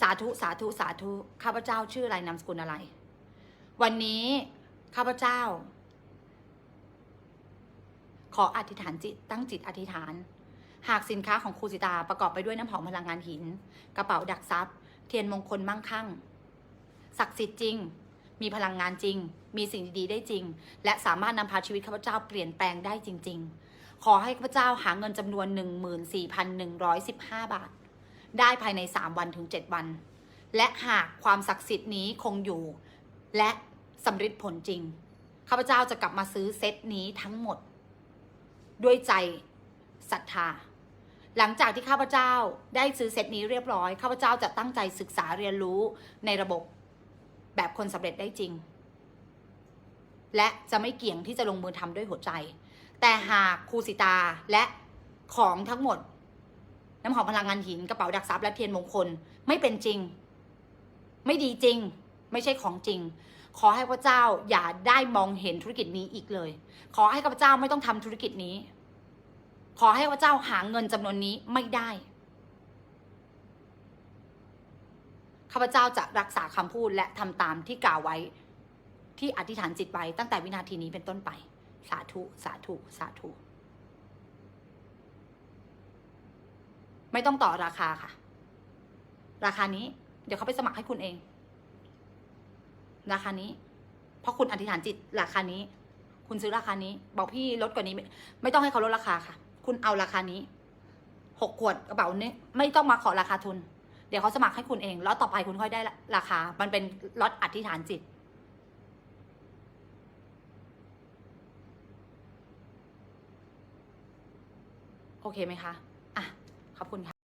สาธุสาธุสาธุข้าพเจ้าชื่ออะไรนามสกุลอะไร วันนี้ข้าพเจ้า ขออธิษฐานจิตตั้งจิตอธิษฐาน หากสินค้าของครูสิตาประกอบไปด้วยน้ำหอมพลังงานหิน กระเป๋าดักทรัพย์ เทียนมงคลมั่งคั่งศักดิ์สิทธิ์จริง มีพลังงานจริง มีสิ่งดีๆได้จริง และสามารถนำพาชีวิตข้าพเจ้าเปลี่ยนแปลงได้จริง ๆ ขอให้ข้าพเจ้าหาเงินจำนวน 14,115 บาท ได้ภายใน 3 วันถึง 7 วัน และหากความศักดิ์สิทธิ์นี้คงอยู่ และสำเร็จผลจริงข้าพเจ้าจะกลับมาซื้อเซตนี้ทั้งหมด ด้วยใจศรัทธา หลังจากที่ข้าพเจ้าได้ซื้อเซตนี้เรียบร้อยข้าพเจ้าจะตั้งใจศึกษาเรียนรู้ในระบบแบบคนสำเร็จได้จริง และจะไม่เกี่ยงที่จะลงมือทำด้วยหัวใจ แต่หากครูสิตาและของทั้งหมด น้ำหอมพลังงานหินกระเป๋าดักทรัพย์และเทียนมงคลไม่เป็นจริง ไม่ดีจริง ไม่ใช่ของจริง ขอให้พระเจ้าอย่าได้มองเห็นธุรกิจนี้อีกเลย ขอให้ข้าพเจ้าไม่ต้องทำธุรกิจนี้ ขอให้พระเจ้าหาเงินจำนวนนี้ไม่ได้ข้าพเจ้าจะรักษาคำพูดและทำตามที่กล่าวไว้ ที่อธิษฐานจิตไว้ตั้งแต่วินาทีนี้เป็นต้นไป สาธุ สาธุ สาธุ ไม่ต้องต่อราคาค่ะ ราคานี้ เดี๋ยวเขาไปสมัครให้คุณเอง ราคานี้ เพราะคุณอธิษฐานจิต ราคานี้ คุณซื้อราคานี้ บอกพี่ลดกว่านี้ ไม่ไม่ต้องให้เขาลดราคาค่ะ คุณเอาราคานี้หกขวดกระเป๋านี้ไม่ต้องมาขอราคาทุน เดี๋ยวเขาสมัครให้คุณเองแล้วต่อไปคุณค่อยได้ราคา มันเป็นลดอธิษฐานจิต โอเคไหมคะอะ ขอบคุณค่ะ